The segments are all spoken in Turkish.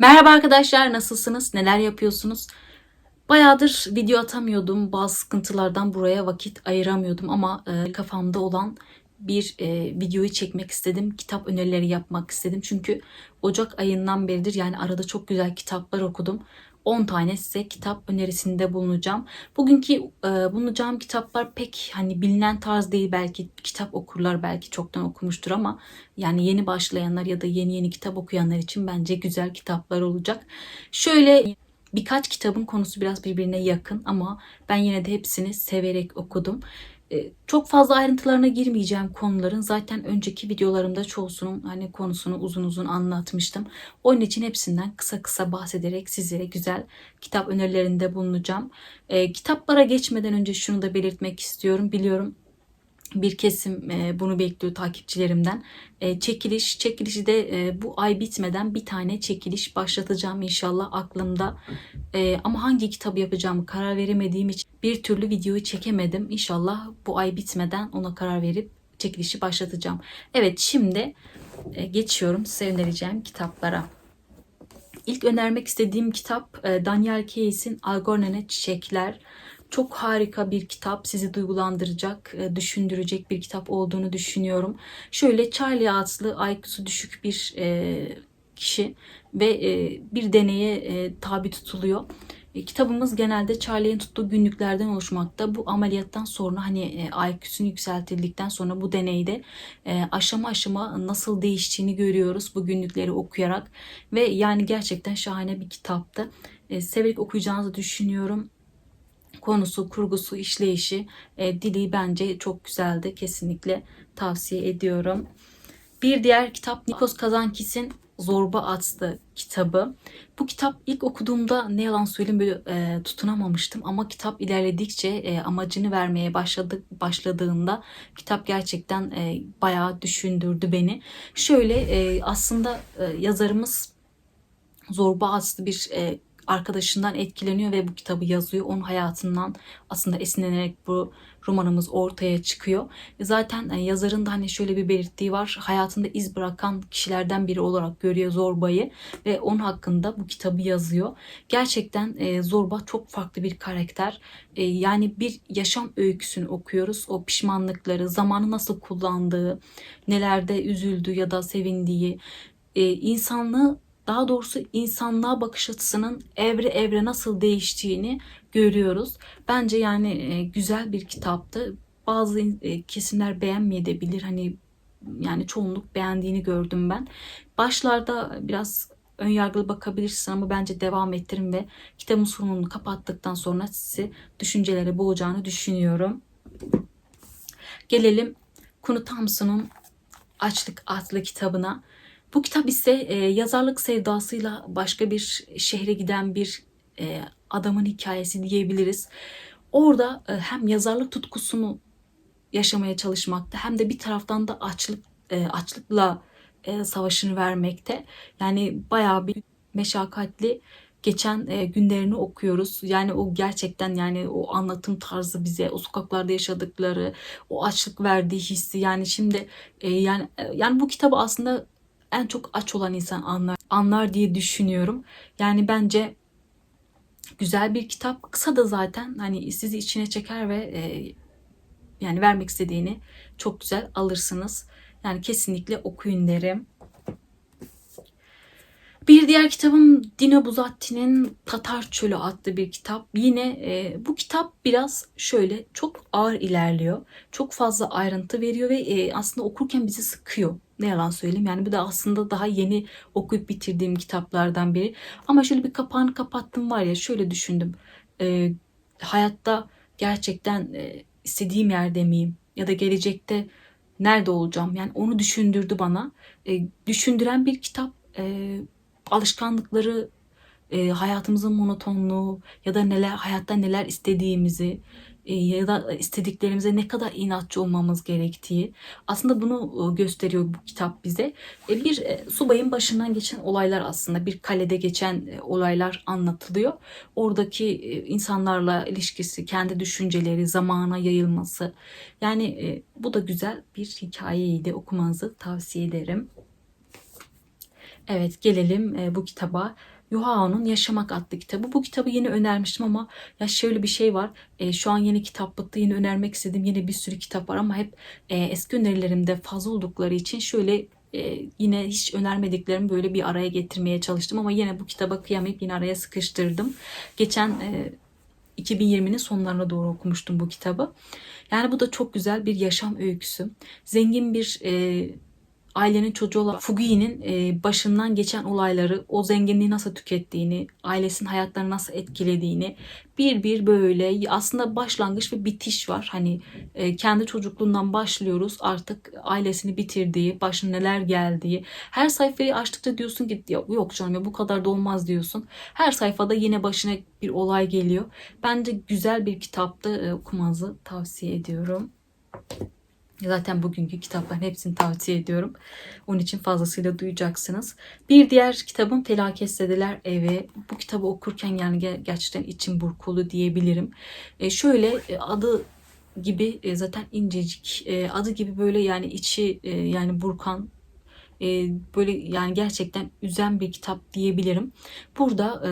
Merhaba arkadaşlar, nasılsınız? Neler yapıyorsunuz? Bayağıdır video atamıyordum. Bazı sıkıntılardan buraya vakit ayıramıyordum ama e, kafamda olan bir e, videoyu çekmek istedim. Kitap önerileri yapmak istedim. Çünkü Ocak ayından beridir yani arada çok güzel kitaplar okudum. 10 tane size kitap önerisinde bulunacağım. Bugünkü e, bulunacağım kitaplar pek hani bilinen tarz değil belki kitap okurlar belki çoktan okumuştur ama yani yeni başlayanlar ya da yeni yeni kitap okuyanlar için bence güzel kitaplar olacak. Şöyle birkaç kitabın konusu biraz birbirine yakın ama ben yine de hepsini severek okudum. E, Çok fazla ayrıntılarına girmeyeceğim konuların. Zaten önceki videolarımda çoğusunun hani konusunu uzun uzun anlatmıştım. Onun için hepsinden kısa kısa bahsederek sizlere güzel kitap önerilerinde bulunacağım. E, kitaplara geçmeden önce şunu da belirtmek istiyorum. Biliyorum bir kesim e, bunu bekliyor takipçilerimden. E, çekiliş, çekilişi de bu ay bitmeden bir tane çekiliş başlatacağım inşallah aklımda. Ama hangi kitabı yapacağımı karar veremediğim için bir türlü videoyu çekemedim. İnşallah bu ay bitmeden ona karar verip çekilişi başlatacağım. Evet şimdi e, geçiyorum size önereceğim kitaplara. İlk önermek istediğim kitap e, Daniel Keyes'in Algornene Çiçekler. Çok harika bir kitap, sizi duygulandıracak, e, düşündürecek bir kitap olduğunu düşünüyorum. Şöyle Charlie adlı IQ'su düşük bir kişi ve bir deneye tabi tutuluyor. E, Kitabımız genelde Charlie'nin tuttuğu günlüklerden oluşmakta. Bu ameliyattan sonra hani e, IQ'sunu yükseltildikten sonra bu deneyde e, aşama aşama nasıl değiştiğini görüyoruz bu günlükleri okuyarak. Ve yani gerçekten şahane bir kitaptı. Severek okuyacağınızı düşünüyorum konusu, kurgusu, işleyişi, dili bence çok güzeldi. Kesinlikle tavsiye ediyorum. Bir diğer kitap Nikos Kazankis'in Zorba Atlı kitabı. Bu kitap ilk okuduğumda ne yalan söyleyeyim böyle e, tutunamamıştım ama kitap ilerledikçe e, amacını vermeye başladı başladığında kitap gerçekten e, bayağı düşündürdü beni. Şöyle e, aslında e, yazarımız zorba aslı bir e, arkadaşından etkileniyor ve bu kitabı yazıyor. Onun hayatından aslında esinlenerek bu romanımız ortaya çıkıyor. E, Zaten e, yazarın da hani şöyle bir belirttiği var. Hayatında iz bırakan kişilerden biri olarak görüyor Zorba'yı ve onun hakkında bu kitabı yazıyor. Gerçekten e, Zorba çok farklı bir karakter. Yani bir yaşam öyküsünü okuyoruz. O pişmanlıkları, zamanı nasıl kullandığı, nelerde üzüldüğü ya da sevindiği, insanlığı daha doğrusu insanlığa bakış açısının evre evre nasıl değiştiğini görüyoruz. Bence yani e, güzel bir kitaptı. Bazı e, kesimler beğenmeyebilir. Hani yani çoğunluk beğendiğini gördüm ben. Başlarda biraz ön yargılı bakabilirsin ama bence devam ettirin ve kitabın sonunu kapattıktan sonra sizi düşüncelere boğacağını düşünüyorum. Gelelim Kunu Thompson'un Açlık adlı kitabına. Bu kitap ise e, yazarlık sevdasıyla başka bir şehre giden bir e, adamın hikayesi diyebiliriz. Orada e, hem yazarlık tutkusunu yaşamaya çalışmakta hem de bir taraftan da açlık e, açlıkla e, savaşını vermekte. Yani bayağı bir meşakkatli geçen e, günlerini okuyoruz. Yani o gerçekten yani o anlatım tarzı bize o sokaklarda yaşadıkları, o açlık verdiği hissi yani şimdi e, yani e, yani bu kitabı aslında en çok aç olan insan anlar anlar diye düşünüyorum. Yani bence güzel bir kitap. Kısa da zaten hani sizi içine çeker ve e, yani vermek istediğini çok güzel alırsınız. Yani kesinlikle okuyun derim. Bir diğer kitabım Dino Buzzatti'nin Tatar Çölü adlı bir kitap. Yine e, bu kitap biraz şöyle çok ağır ilerliyor. Çok fazla ayrıntı veriyor ve e, aslında okurken bizi sıkıyor. Ne yalan söyleyeyim. Yani bu da aslında daha yeni okuyup bitirdiğim kitaplardan biri. Ama şöyle bir kapağını kapattım var ya şöyle düşündüm. E, hayatta gerçekten e, istediğim yerde miyim? Ya da gelecekte nerede olacağım? Yani onu düşündürdü bana. E, düşündüren bir kitap. E, alışkanlıkları, e, hayatımızın monotonluğu ya da neler hayatta neler istediğimizi ya da istediklerimize ne kadar inatçı olmamız gerektiği aslında bunu e, gösteriyor bu kitap bize. E, bir e, subayın başından geçen olaylar aslında bir kalede geçen e, olaylar anlatılıyor. Oradaki e, insanlarla ilişkisi, kendi düşünceleri, zamana yayılması. Yani e, bu da güzel bir hikayeydi. Okumanızı tavsiye ederim. Evet gelelim e, bu kitaba. Yuhao'nun Yaşamak adlı kitabı. Bu kitabı yeni önermiştim ama ya şöyle bir şey var. E, şu an yeni kitap bitti. Yeni önermek istediğim yine bir sürü kitap var ama hep e, eski önerilerimde fazla oldukları için şöyle e, yine hiç önermediklerimi böyle bir araya getirmeye çalıştım ama yine bu kitaba kıyamayıp yine araya sıkıştırdım. Geçen e, 2020'nin sonlarına doğru okumuştum bu kitabı. Yani bu da çok güzel bir yaşam öyküsü. Zengin bir e, ailenin çocuğu olan Fugi'nin e, başından geçen olayları, o zenginliği nasıl tükettiğini, ailesinin hayatlarını nasıl etkilediğini bir bir böyle aslında başlangıç ve bitiş var. Hani e, kendi çocukluğundan başlıyoruz artık ailesini bitirdiği, başına neler geldiği. Her sayfayı açtıkça diyorsun ki "Ya yok canım ya bu kadar da olmaz diyorsun. Her sayfada yine başına bir olay geliyor. Bence güzel bir kitaptı. E, okumanızı tavsiye ediyorum. Zaten bugünkü kitapların hepsini tavsiye ediyorum. Onun için fazlasıyla duyacaksınız. Bir diğer kitabım Felaketzedeler Evi. Bu kitabı okurken yani ger- gerçekten içim burkulu diyebilirim. E, şöyle e, adı gibi e, zaten incecik e, adı gibi böyle yani içi yani burkan böyle yani gerçekten üzen bir kitap diyebilirim. Burada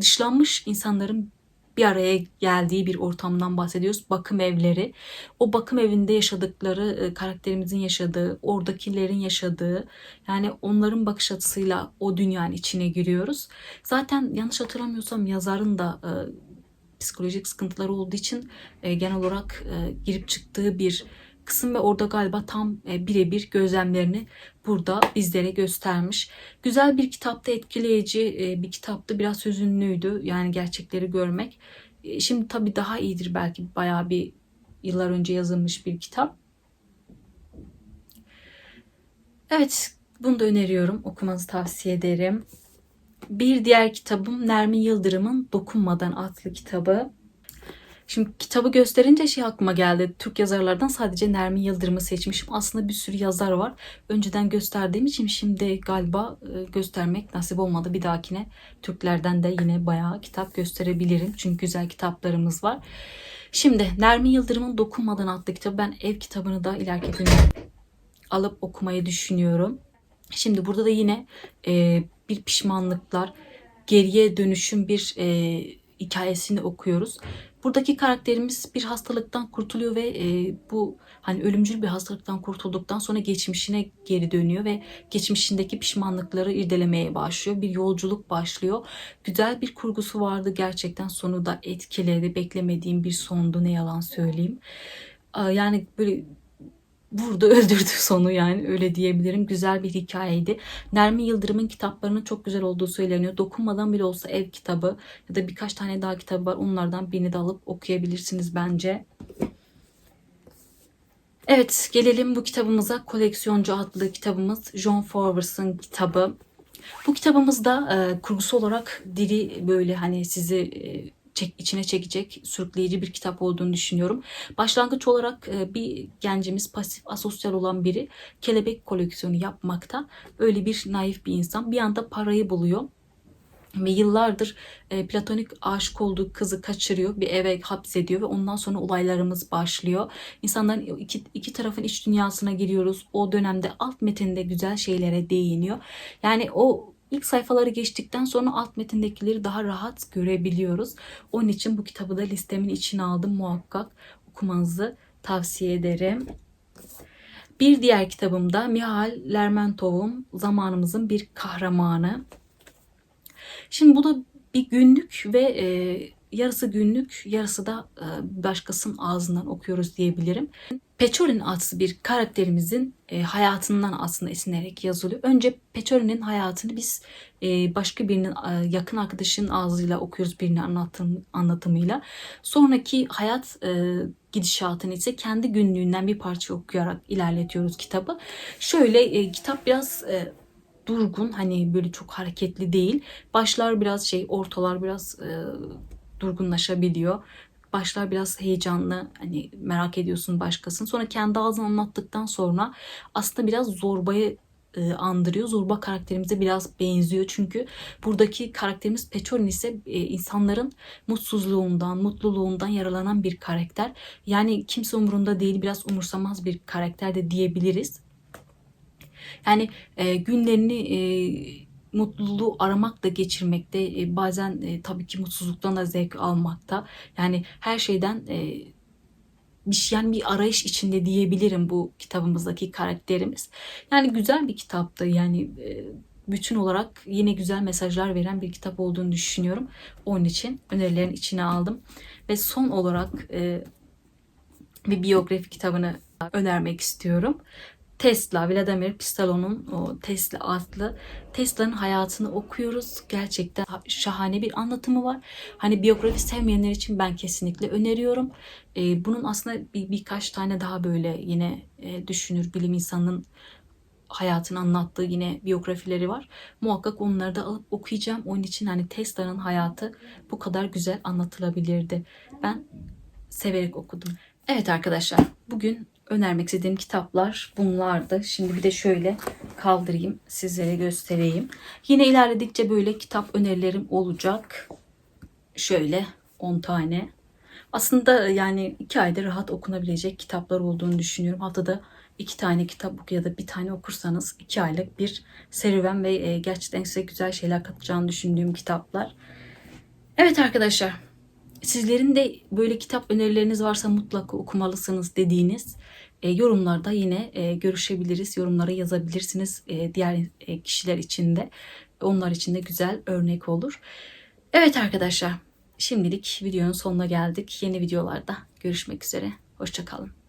dışlanmış insanların bir araya geldiği bir ortamdan bahsediyoruz. Bakım evleri. O bakım evinde yaşadıkları, e, karakterimizin yaşadığı, oradakilerin yaşadığı, yani onların bakış açısıyla o dünyanın içine giriyoruz. Zaten yanlış hatırlamıyorsam yazarın da e, psikolojik sıkıntıları olduğu için e, genel olarak girip çıktığı bir kısım ve orada galiba tam e, birebir gözlemlerini burada bizlere göstermiş. Güzel bir kitaptı, etkileyici e, bir kitaptı. Biraz hüzünlüydü yani gerçekleri görmek. E, şimdi tabii daha iyidir belki bayağı bir yıllar önce yazılmış bir kitap. Evet, bunu da öneriyorum. Okumanızı tavsiye ederim. Bir diğer kitabım Nermin Yıldırım'ın Dokunmadan adlı kitabı. Şimdi kitabı gösterince şey aklıma geldi. Türk yazarlardan sadece Nermin Yıldırım'ı seçmişim. Aslında bir sürü yazar var. Önceden gösterdiğim için şimdi galiba e, göstermek nasip olmadı. Bir dahakine Türklerden de yine bayağı kitap gösterebilirim. Çünkü güzel kitaplarımız var. Şimdi Nermin Yıldırım'ın Dokunmadan adlı kitabı ben ev kitabını da ileriki günler alıp okumayı düşünüyorum. Şimdi burada da yine e, bir pişmanlıklar, geriye dönüşüm bir e, hikayesini okuyoruz. Buradaki karakterimiz bir hastalıktan kurtuluyor ve e, bu hani ölümcül bir hastalıktan kurtulduktan sonra geçmişine geri dönüyor ve geçmişindeki pişmanlıkları irdelemeye başlıyor. Bir yolculuk başlıyor. Güzel bir kurgusu vardı gerçekten sonu da etkiledi. Beklemediğim bir sondu ne yalan söyleyeyim. Yani böyle vurdu öldürdü sonu yani öyle diyebilirim. Güzel bir hikayeydi. Nermin Yıldırım'ın kitaplarının çok güzel olduğu söyleniyor. Dokunmadan bile olsa ev kitabı ya da birkaç tane daha kitabı var. Onlardan birini de alıp okuyabilirsiniz bence. Evet gelelim bu kitabımıza. Koleksiyoncu adlı kitabımız John Forwers'ın kitabı. Bu kitabımızda e, kurgusu olarak dili böyle hani sizi e, çek, içine çekecek, sürükleyici bir kitap olduğunu düşünüyorum. Başlangıç olarak e, bir gencimiz pasif asosyal olan biri kelebek koleksiyonu yapmakta. Öyle bir naif bir insan. Bir anda parayı buluyor ve yıllardır e, platonik aşık olduğu kızı kaçırıyor, bir eve hapsediyor ve ondan sonra olaylarımız başlıyor. İnsanların iki, iki tarafın iç dünyasına giriyoruz. O dönemde alt metinde güzel şeylere değiniyor. Yani o İlk sayfaları geçtikten sonra alt metindekileri daha rahat görebiliyoruz. Onun için bu kitabı da listemin içine aldım muhakkak okumanızı tavsiye ederim. Bir diğer kitabım da Mihail Lermontov'un Zamanımızın Bir Kahramanı. Şimdi bu da bir günlük ve e, yarısı günlük, yarısı da e, başkasının ağzından okuyoruz diyebilirim. Pechorin adlı bir karakterimizin e, hayatından aslında esinlenerek yazılıyor. Önce Pechorin'in hayatını biz e, başka birinin e, yakın arkadaşının ağzıyla okuyoruz birinin anlatım, anlatımıyla. Sonraki hayat e, gidişatını ise kendi günlüğünden bir parça okuyarak ilerletiyoruz kitabı. Şöyle e, kitap biraz e, durgun hani böyle çok hareketli değil. Başlar biraz şey ortalar biraz e, durgunlaşabiliyor. Başlar biraz heyecanlı hani merak ediyorsun başkasını. Sonra kendi ağzını anlattıktan sonra aslında biraz zorbayı e, andırıyor. Zorba karakterimize biraz benziyor. Çünkü buradaki karakterimiz Pechorin ise e, insanların mutsuzluğundan, mutluluğundan yaralanan bir karakter. Yani kimse umurunda değil, biraz umursamaz bir karakter de diyebiliriz. Yani e, günlerini mutluluğu aramakla geçirmekte, e, bazen e, tabii ki mutsuzluktan da zevk almakta. Yani her şeyden e, bir yani bir arayış içinde diyebilirim bu kitabımızdaki karakterimiz. Yani güzel bir kitaptı. Yani e, bütün olarak yine güzel mesajlar veren bir kitap olduğunu düşünüyorum. Onun için önerilerin içine aldım. Ve son olarak bir biyografi kitabını önermek istiyorum. Tesla, Vladimir Pistalon'un Tesla adlı Tesla'nın hayatını okuyoruz. Gerçekten şahane bir anlatımı var. Hani biyografi sevmeyenler için ben kesinlikle öneriyorum. Ee, bunun aslında bir, birkaç tane daha böyle yine e, düşünür bilim insanının hayatını anlattığı yine biyografileri var. Muhakkak onları da alıp okuyacağım. Onun için hani Tesla'nın hayatı bu kadar güzel anlatılabilirdi. Ben severek okudum. Evet arkadaşlar bugün önermek istediğim kitaplar bunlardı. Şimdi bir de şöyle kaldırayım sizlere göstereyim. Yine ilerledikçe böyle kitap önerilerim olacak. Şöyle 10 tane. Aslında yani iki ayda rahat okunabilecek kitaplar olduğunu düşünüyorum. Haftada iki tane kitap ya da bir tane okursanız iki aylık bir serüven ve e, gerçekten size güzel şeyler katacağını düşündüğüm kitaplar. Evet arkadaşlar sizlerin de böyle kitap önerileriniz varsa mutlaka okumalısınız dediğiniz e, yorumlarda yine e, görüşebiliriz. Yorumlara yazabilirsiniz e, diğer e, kişiler için de. Onlar için de güzel örnek olur. Evet arkadaşlar şimdilik videonun sonuna geldik. Yeni videolarda görüşmek üzere. Hoşçakalın.